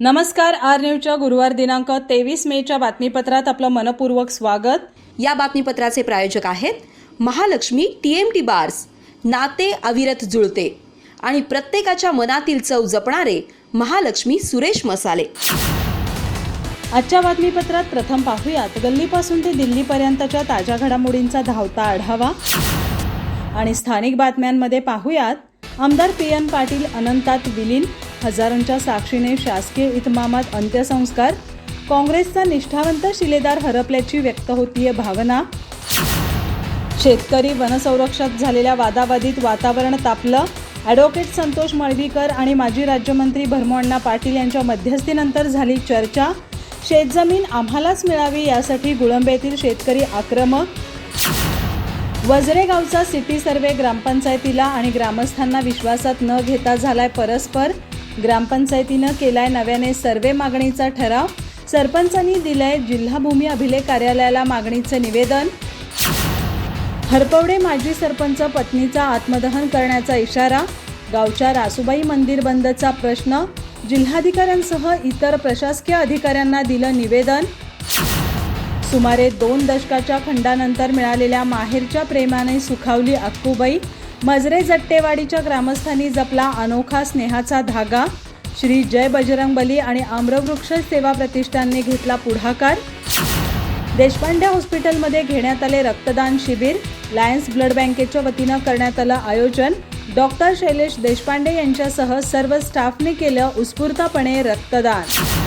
नमस्कार आर न्यूजच्या गुरुवार दिनांक तेवीस मेच्या बातमीपत्रात आपलं मनपूर्वक स्वागत. या बातमीपत्राचे प्रायोजक आहेत Mahalakshmi T M T bars नाते अविरत जुळते आणि प्रत्येकाच्या मनातील चव जपणारे महालक्ष्मी सुरेश मसाले. आजच्या बातमीपत्रात प्रथम पाहूयात गल्लीपासून ते दिल्लीपर्यंतच्या ताज्या घडामोडींचा धावता आढावा. आणि स्थानिक बातम्यांमध्ये पाहूयात आमदार पी एन पाटील अनंतात विलीन हजारोंच्या साक्षीने शासकीय इतमामात अंत्यसंस्कार काँग्रेसचा निष्ठावंत शिलेदार हरपल्याची व्यक्त होतीये भावना. शेतकरी वनसंरक्षक झालेल्या वादावादीत वातावरण तापलं. ॲडव्होकेट संतोष मळवीकर आणि माजी राज्यमंत्री भरमोअण्णा पाटील यांच्या मध्यस्थीनंतर झाली चर्चा. शेतजमीन आम्हालाच मिळावी यासाठी गुळंबेतील शेतकरी आक्रमक. वजरे गावचा सिटी सर्वे ग्रामपंचायतीला आणि ग्रामस्थांना विश्वासात न घेता झालाय परस्पर. ग्रामपंचायतीनं केलाय नव्याने सर्वे मागणीचा ठराव. सरपंचांनी दिलंय जिल्हा भूमी अभिलेख कार्यालयाला मागणीचं निवेदन. हरपवडे माजी सरपंच पत्नीचा आत्मदहन करण्याचा इशारा. गावच्या रासूबाई मंदिर बंदचा प्रश्न. जिल्हाधिकाऱ्यांसह इतर प्रशासकीय अधिकाऱ्यांना दिलं निवेदन. सुमारे दोन दशकाच्या खंडानंतर मिळालेल्या माहेरच्या प्रेमाने सुखावली अक्कूबाई. मजरे जट्टेवाडीच्या ग्रामस्थांनी जपला अनोखा स्नेहाचा धागा. श्री जय बजरंगबली आणि आम्रवृक्ष सेवा प्रतिष्ठानने घेतला पुढाकार. देशपांडे हॉस्पिटलमध्ये घेण्यात आले रक्तदान शिबिर. लायन्स ब्लड बँकेच्या वतीनं करण्यात आलं आयोजन. डॉक्टर शैलेश देशपांडे यांच्यासह सर्व स्टाफने केलं उत्स्फूर्तपणे रक्तदान.